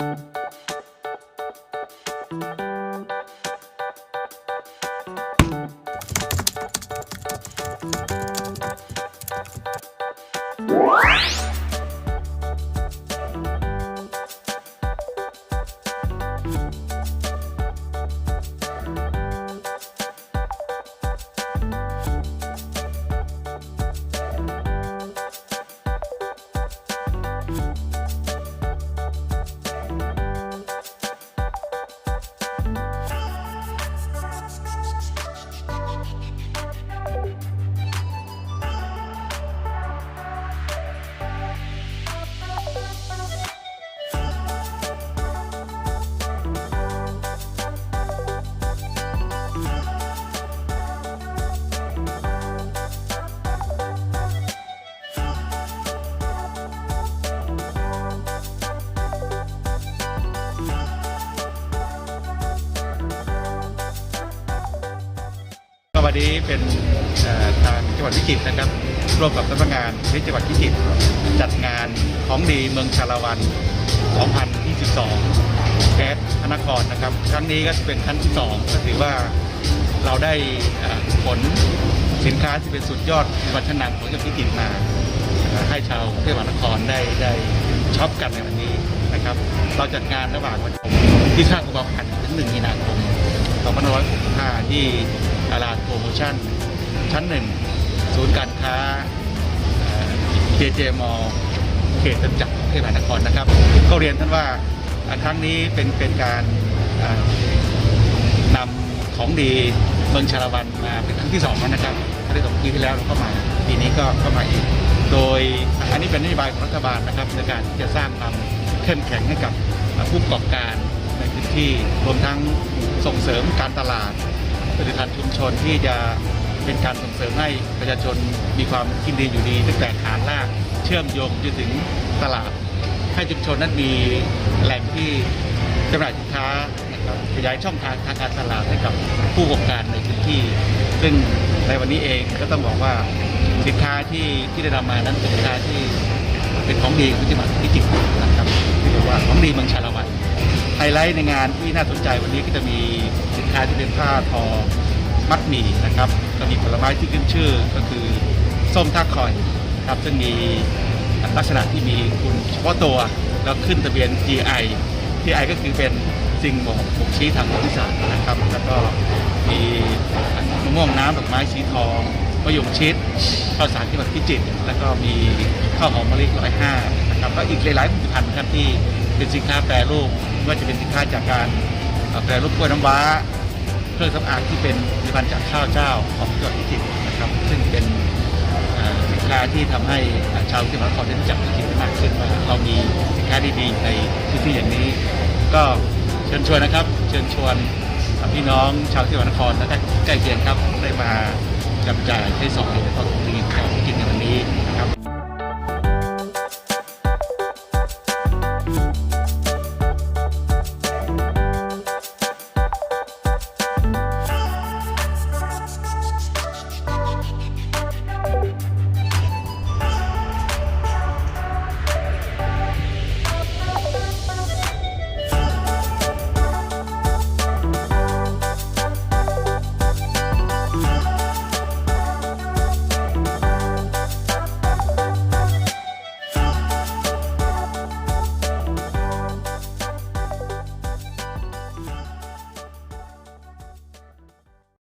ก็ วันนี้เป็นทางจังหวัดพิจิตรนะครับ ร่วมกับสำนักงานที่จังหวัดพิจิตรจัดงานของดีเมืองชาละวัน 2022แก๊สพระนครนะครับ ครั้งนี้ก็เป็นครั้งที่สองก็ถือว่าเราได้ผลสินค้าที่เป็นสุดยอดวัฒนธรรมของจังหวัดพิจิตรมาให้ชาวเทพมหานครได้ได้ช็อปกันในวันนี้นะครับ เราจัดงานระหว่างวันที่5กุมภาพันธ์ถึง 1 มีนาคม2565ที่ ชั่น ชั้นหนึ่งศูนย์การค้าเจเจมอลเขตจตุจักรเทพมหานครนะครับก็เรียนท่านว่าอ่าครั้งนี้เป็นเป็นการอ่านำของดีเมืองชาละวันมาเป็นครั้งที่สองแล้วนะครับครั้งที่สองปีที่แล้วเราก็มาปีนี้ก็ก็มาอีก โดยอันนี้เป็นนโยบายของรัฐบาลนะครับในการที่จะสร้างความเข้มแข็งให้กับผู้ประกอบการในพื้นที่รวมทั้งส่งเสริมการตลาด ผลิตภัณฑ์ชุมชนที่จะเป็นการส่งเสริมให้ประชาชนมีความกินดีอยู่ดีตั้งแต่ฐานรากเชื่อมโยงจนถึงตลาด ให้ชุมชนนั้นมีแหล่งที่จำหน่ายสินค้านะครับขยายช่องทางทางการตลาดให้กับผู้ประกอบการในพื้นที่ ซึ่งในวันนี้เองก็ต้องบอกว่าสินค้าที่ที่ได้นำมานั้นเป็นสินค้าที่เป็นของดีของจังหวัดพิจิตรนะครับที่เรียกว่าของดีเมืองชาละวัน ไฮไลท์ในงานที่น่าสนใจวันนี้ก็จะมีสินค้าที่เป็นผ้าทอมัดหมี่นะครับก็มีผลไม้ที่ขึ้นชื่อก็คือส้มท่าคอยครับซึ่งมีลักษณะที่มีคุณเฉพาะตัว แล้วขึ้นทะเบียน GI GI ก็คือเป็นสิ่งบ่งบ่งชี้ทางประวัติศาสตร์นะครับ แล้วก็มีมะม่วงน้ำดอกไม้สีทองมะยงชิดข้าวสารที่มันพิจิตรแล้วก็มีข้าวหอมมะลิร้อยห้านะครับแล้วอีกหลายๆผลิตภัณฑ์ครับที่เป็นสินค้าแปรรูป ไม่ว่าจะเป็นสินค้าจากการแปรรูปกล้วยน้ำว้า เครื่องสำอางที่เป็นผลิตภัณฑ์จากข้าวเจ้าของจังหวัดพิจิตรนะครับ ซึ่งเป็นสินค้าที่ทำให้ชาวจังหวัดนครได้รู้จักพิจิตรมากขึ้นว่าเรามีสินค้าดีๆในพื้นที่อย่างนี้ ก็เชิญชวนนะครับ เชิญชวนพี่น้องชาวจังหวัดนครและใกล้เคียงครับได้มาจับจ่ายใช้สอยในตอนนี้